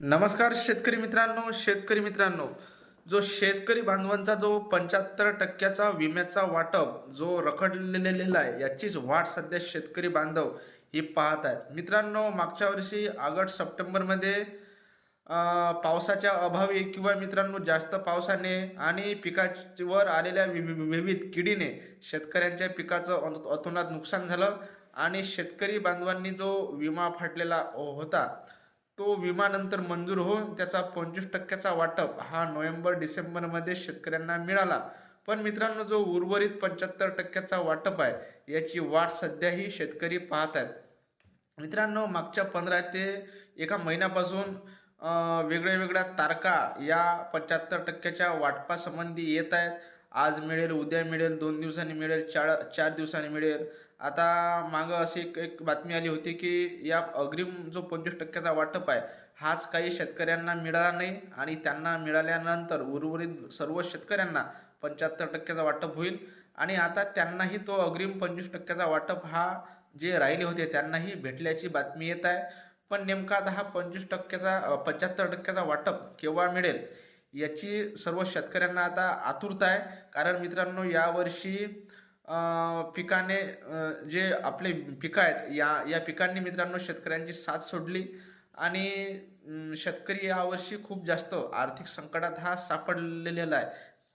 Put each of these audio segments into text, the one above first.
नमस्कार शेतकरी मित्रांनो शेतकरी मित्रांनो. जो शेतकरी बांधवांचा जो पंच्याहत्तर टक्क्याचा विम्याचा वाटप जो रखडलेला आहे याचीच वाट सध्या शेतकरी बांधव ही पाहत आहेत मित्रांनो मागच्या वर्षी ऑगस्ट सप्टेंबरमध्ये पावसाच्या अभावी किंवा मित्रांनो जास्त पावसाने आणि पिकावर आलेल्या विविध किडीने शेतकऱ्यांच्या पिकाचं अतोनात नुकसान झालं आणि शेतकरी बांधवांनी जो विमा फाटलेला हो-, होता तो विमा नंतर मंजूर होऊन त्याचा पंचवीस टक्क्याचा वाटप हा नोव्हेंबर डिसेंबरमध्ये शेतकऱ्यांना मिळाला. पण मित्रांनो जो उर्वरित पंच्याहत्तर टक्क्याचा वाटप आहे याची वाट सध्याही शेतकरी पाहत आहेत. मित्रांनो मागच्या पंधरा ते एका महिन्यापासून वेगळ्या वेगळ्या तारखा या पंच्याहत्तर टक्क्याच्या वाटपासंबंधी येत आहेत. आज मिळेल उद्या मिळेल दोन दिवसांनी मिळेल चार चार दिवसांनी मिळेल. आता मागं अशी एक एक बातमी आली होती की या अग्रिम जो पंचवीस टक्क्याचा वाटप आहे हाच काही शेतकऱ्यांना मिळाला नाही आणि त्यांना मिळाल्यानंतर उर्वरित सर्व शेतकऱ्यांना पंच्याहत्तर टक्क्याचा वाटप होईल. आणि आता त्यांनाही तो अग्रिम पंचवीस टक्क्याचा वाटप हा जे राहिले होते त्यांनाही भेटल्याची बातमी येत आहे. पण नेमका आता हा पंचवीस टक्क्याचा पंच्याहत्तर टक्क्याचा वाटप केव्हा मिळेल याची सर्व शेतकऱ्यांना आता आतुरता आहे. कारण मित्रांनो यावर्षी पिकाने जे आपले पिकं आहेत या या पिकांनी मित्रांनो शेतकऱ्यांची साथ सोडली. आणि शेतकरी यावर्षी खूप जास्त आर्थिक संकटात हा सापडलेला आहे.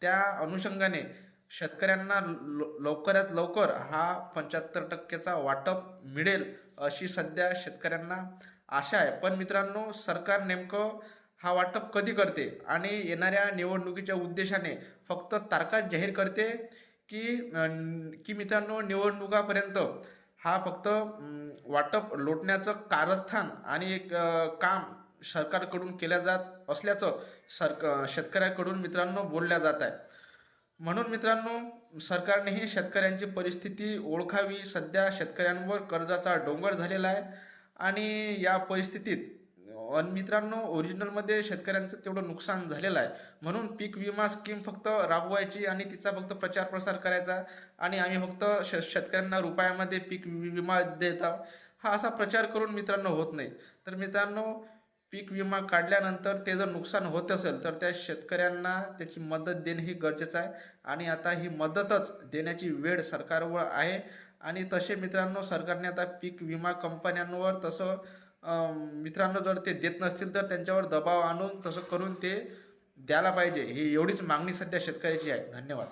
त्या अनुषंगाने शेतकऱ्यांना ल- लवकरात लवकर हा पंच्याहत्तर टक्क्याचा वाटप मिळेल अशी सध्या शेतकऱ्यांना आशा आहे. पण मित्रांनो सरकार नेमकं हा वाटप कधी करते आणि येणाऱ्या निवडणुकीच्या उद्देशाने फक्त तारखा जाहीर करते की की मित्रांनो निवडणुकापर्यंत हा फक्त वाटप लोटण्याचं कारस्थान आणि एक काम सरकारकडून केल्या जात असल्याचं सरक शेतकऱ्याकडून मित्रांनो बोलल्या जात आहे. म्हणून मित्रांनो सरकारनेही शेतकऱ्यांची परिस्थिती ओळखावी. सध्या शेतकऱ्यांवर कर्जाचा डोंगर झालेला आहे आणि या परिस्थितीत अन मित्रांनो ओरिजिनलमध्ये शेतकऱ्यांचं तेवढं नुकसान झालेलं आहे. म्हणून पीक विमा स्कीम फक्त राबवायची आणि तिचा फक्त प्रचार प्रसार करायचा आणि आम्ही फक्त श शेतकऱ्यांना रुपयामध्ये पीक विमा देता. हा असा प्रचार करून मित्रांनो होत नाही. तर मित्रांनो पीक विमा काढल्यानंतर ते जर नुकसान होत असेल तर त्या शेतकऱ्यांना त्याची मदत देणे ही गरजेचं आहे. आणि आता ही मदतच देण्याची वेळ सरकारवर आहे. आणि तसे मित्रांनो सरकारने आता पीक विमा कंपन्यांवर तसं मित्रांनो जर ते देत नसतील तर त्यांच्यावर दबाव आणून तसं करून ते द्यायला पाहिजे. ही एवढीच मागणी सध्या शेतकऱ्याची आहे. धन्यवाद.